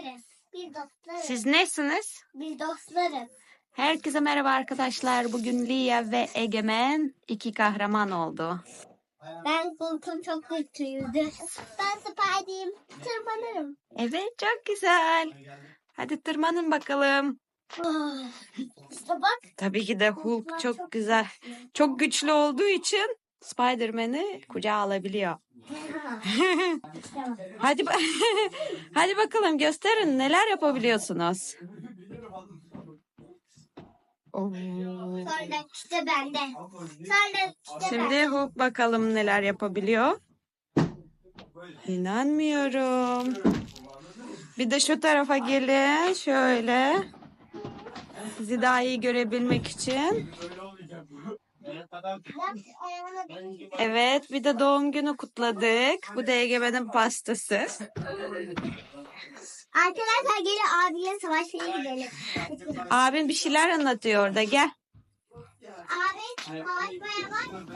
dostlarız. Bir dostlarız. Siz nesiniz? Bir dostlarız. Herkese merhaba arkadaşlar. Bugün Lia ve Egemen iki kahraman oldu. Ben Hulk'um çok güçlüydü. Ben Spidey'im. Tırmanırım. Evet çok güzel. Hadi tırmanın bakalım. Oh. İşte bak. Tabii ki de Hulk çok güzel. Çok güçlü olduğu için Spider-Man'i kucağa alabiliyor. Hadi ba- Hadi bakalım gösterin neler yapabiliyorsunuz. İşte bende. Şimdi Hulk bakalım neler yapabiliyor. İnanmıyorum. Bir de şu tarafa gelin şöyle. Sizi daha iyi görebilmek için. Evet bir de doğum günü kutladık. Bu da Egemen'in pastası. Arkadaşlar gelin abiyle savaşmaya gidelim. Abin bir şeyler anlatıyor orada gel. Abi? Ben.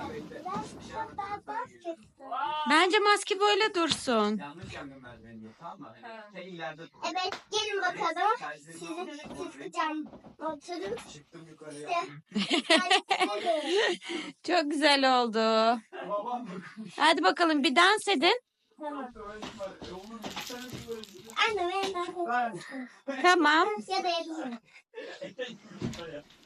Bence maske böyle dursun. Yanlış yandım merdiveni. Tamam mı? Sen ileride dur. Evet gelin bakalım. Sizi siz kucağım oturun. Çıktım yukarıya. Çok güzel oldu. Babam Hadi bakalım bir dans edin. Tamam. Oğlum bir tane Anne ben daha Tamam. ya da yapayım.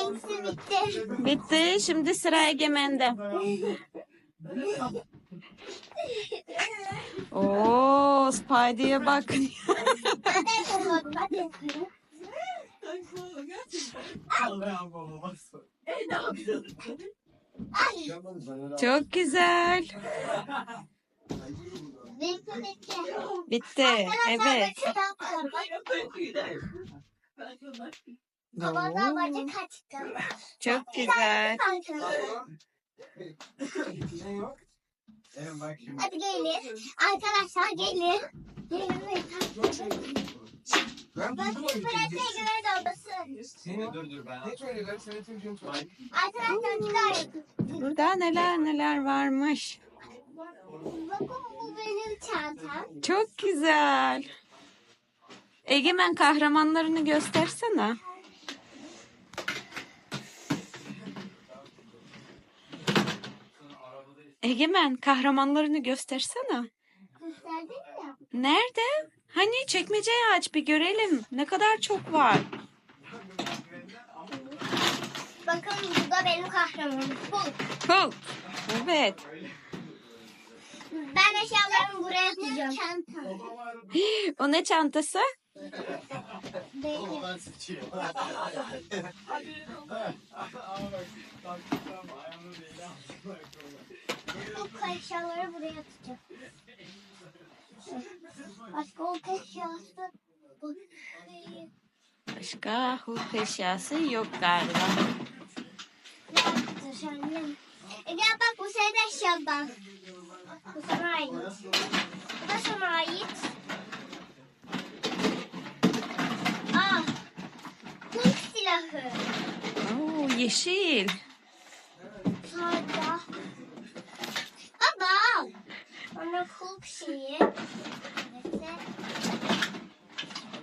Elimi bitti. Bitti. Şimdi sıra Egemen'de. Oo, Spidey'e bak. Çok güzel. Renksi bitti. Bitti. Evet. Babadan bacak kaçtı. Çok güzel. Hadi gelin. Arkadaşlar gelin. Gelin Ben Bakın burası Egemen odası. Seni dur dur ben. Arkadaşlar güzel. Burada neler neler varmış. Bakın bu benim çantam. Çok güzel. Egemen kahramanlarını göstersene. Egemen kahramanlarını göstersene. Gösterdin ya. Nerede? Hani çekmeceyi aç bir görelim. Ne kadar çok var. Bakın bu da benim kahramanım. Hulk. Hulk. Evet. Ben eşyalarımı buraya atacağım. O ne çantası? Benim. Eşyaları buraya atacağım. Başka Hulk eşyası. Başka Hulk eşyası yok galiba. Annem. E gel bak bu senin eşyadan. Bu sana ait. Bu da sana ait. Aa. Hulk silahı. Oo, yeşil. Sağda. Baba. Sonra Hulk şeyi. Neyse.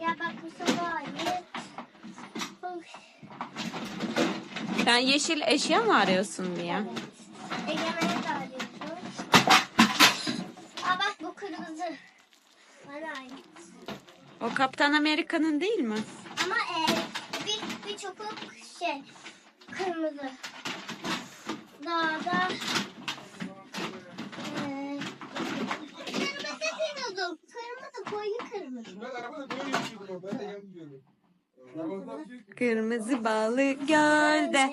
Ya bak bu sana ait. Hulk. Sen yeşil eşya mı arıyorsun diye? Egemen'e de arıyorsun. Aa bak bu kırmızı. Bana ait. O Kaptan Amerika'nın değil mi? Ama e, bir, bir çok şey kırmızı. Daha da e, kırmızı biliyordum. Kırmızı koyu kırmızı. Kırmızı balık gölde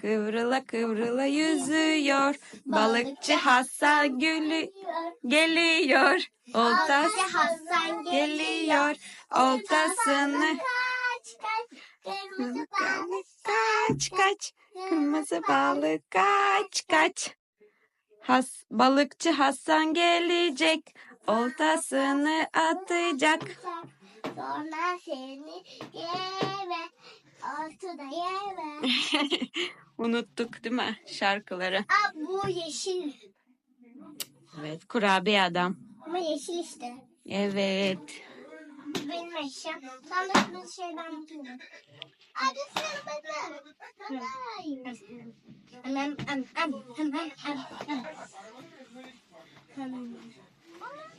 kıvrıla kıvrıla yüzüyor. Balıkçı Hasan gülü geliyor. Oltası Hasan geliyor. Oltasını Kaç kaç. Kırmızı balık kaç kaç. Kırmızı balık kaç kaç. Has, balıkçı Hasan gelecek. Oltasını atacak. Sonra seni yeme. Altıda yeme. Unuttuk değil mi şarkıları? Aa, bu yeşil. Evet kurabiye adam. Ama yeşil işte. Evet. Benim eşyam. Sen de şunu şeyden buldum. Hadi sen bana. Hemen, hemen, hemen, hemen, hemen. Hemen. Öyle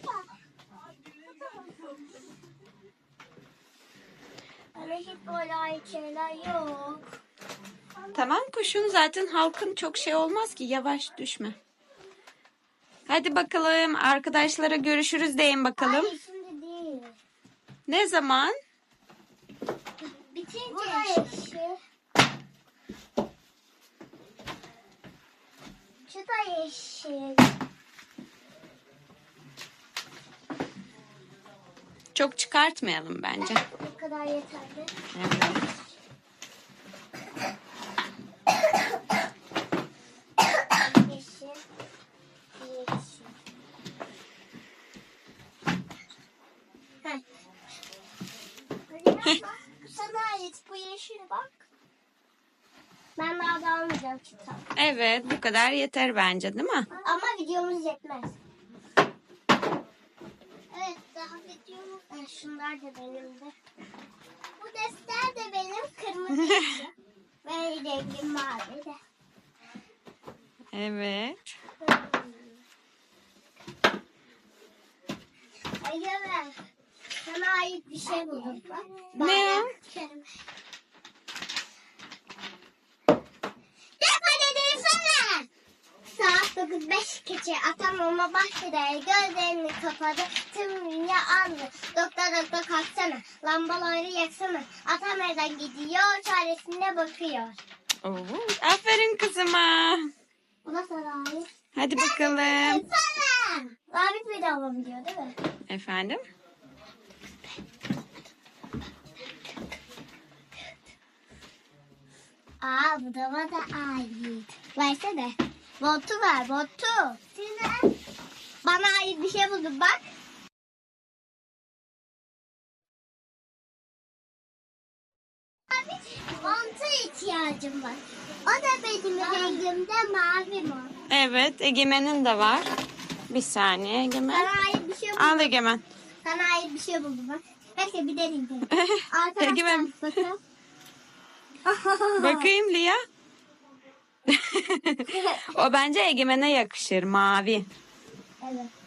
hiç şeyler yok. Tamam kuşun zaten halkın çok şey olmaz ki yavaş düşme. Hadi bakalım arkadaşlara görüşürüz deyin bakalım. Hayır şimdi değil. Ne zaman? Bitince Bu da yeşil. Şu da yeşil. Çok çıkartmayalım bence. Bu kadar yeterli. Evet. Ben daha da almayacağım kitap. Evet bu kadar yeter bence değil mi? Ama videomuz yetmez. Evet daha videomuz... Ha, şunlar da benim de. Bu defter de benim kırmızı. Ve rengim mavi de. Evet. Ay evet. Sana ait bir şey buldum bak. Ne o? Saat 9.05 geçe atam ama bahçede gözlerini kapadı tüm dünya andı. Doktor doktor kalksana lambaları yaksana atam evden gidiyor çaresine bakıyor. Oo, aferin kızıma. Bu da ait. Hadi bakalım. Sana. Daha bitmedi ama biliyor değil mi? Efendim? Aa bu da bana ait. Versene. Botu ver botu. Size. Bana ait bir şey buldum bak. Abi monta ihtiyacım var. O da benim rengimde mavi mont. Evet Egemen'in de var. Bir saniye Egemen. Sana ait bir şey buldum. Al Egemen. Sana ait bir şey buldum bak. Bekle bir deneyim. Egemen. Arkadaşlar bakın. Bakayım Lia. o bence Egemen'e yakışır mavi. Evet.